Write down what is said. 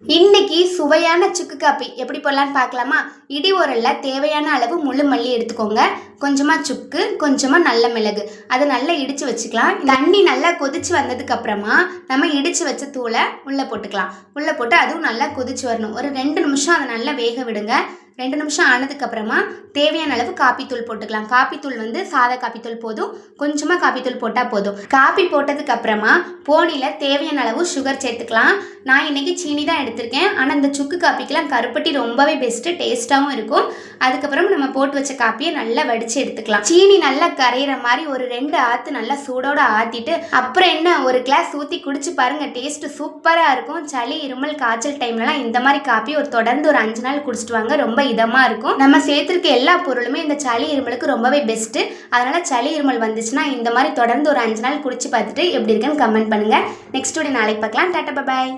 இன்னைக்கு சுவையான சுக்கு காப்பி எப்படி போடலான்னு பார்க்கலாமா? இடி உரலில் தேவையான அளவு முழு மல்லி எடுத்துக்கோங்க. கொஞ்சமாக சுக்கு கொஞ்சமாக நல்ல மிளகு. அதை நல்லா இடித்து வச்சுக்கலாம். தண்ணி நல்லா கொதிச்சு வந்ததுக்கப்புறமா நம்ம இடித்து வச்ச தூளை உள்ளே போட்டுக்கலாம். உள்ளே போட்டு அதுவும் நல்லா கொதிச்சு வரணும். ஒரு ரெண்டு நிமிஷம் அதை நல்லா வேக விடுங்க. ரெண்டு நிமிஷம் ஆனதுக்கப்புறமா தேவையான அளவு காப்பித்தூள் போட்டுக்கலாம். காப்பித்தூள் வந்து சாதா காப்பித்தூள் போதும். கொஞ்சமாக காப்பித்தூள் போட்டால் போதும். காப்பி போட்டதுக்கப்புறமா போனியில் தேவையான அளவு சுகர் சேர்த்துக்கலாம். நான் இன்றைக்கி சீனி தான் எடுத்திருக்கேன். ஆனால் இந்த சுக்கு காப்பிக்கெலாம் கருப்பட்டி ரொம்பவே பெஸ்ட்டு டேஸ்ட்டாகவும் இருக்கும். அதுக்கப்புறம் நம்ம போட்டு வச்ச காப்பியை நல்லா வடித்து எடுத்துக்கலாம். சீனி நல்லா கரையிற மாதிரி ஒரு ரெண்டு ஆற்று நல்லா சூடோடு ஆற்றிட்டு அப்புறம் என்ன ஒரு கிளாஸ் ஊற்றி குடிச்சு பாருங்கள் டேஸ்ட்டு சூப்பராக இருக்கும். சளி இருமல் காய்ச்சல் டைம்லலாம் இந்த மாதிரி காப்பி ஒரு தொடர்ந்து ஒரு அஞ்சு நாள் குடிச்சிட்டு வாங்க. ரொம்ப இதமாக இருக்கும். நம்ம சேர்த்துருக்க எல்லா பொருளுமே இந்த சளி இருமலுக்கு ரொம்பவே பெஸ்ட்டு அதனால் சளி இருமல் வந்துச்சுன்னா இந்த மாதிரி தொடர்ந்து ஒரு அஞ்சு நாள் குடிச்சு பார்த்துட்டு எப்படி இருக்குன்னு கமெண்ட் பண்ணுங்கள் நெக்ஸ்ட் வீடியோ நாளைக்கு பார்க்கலாம். டாட்டா பாய்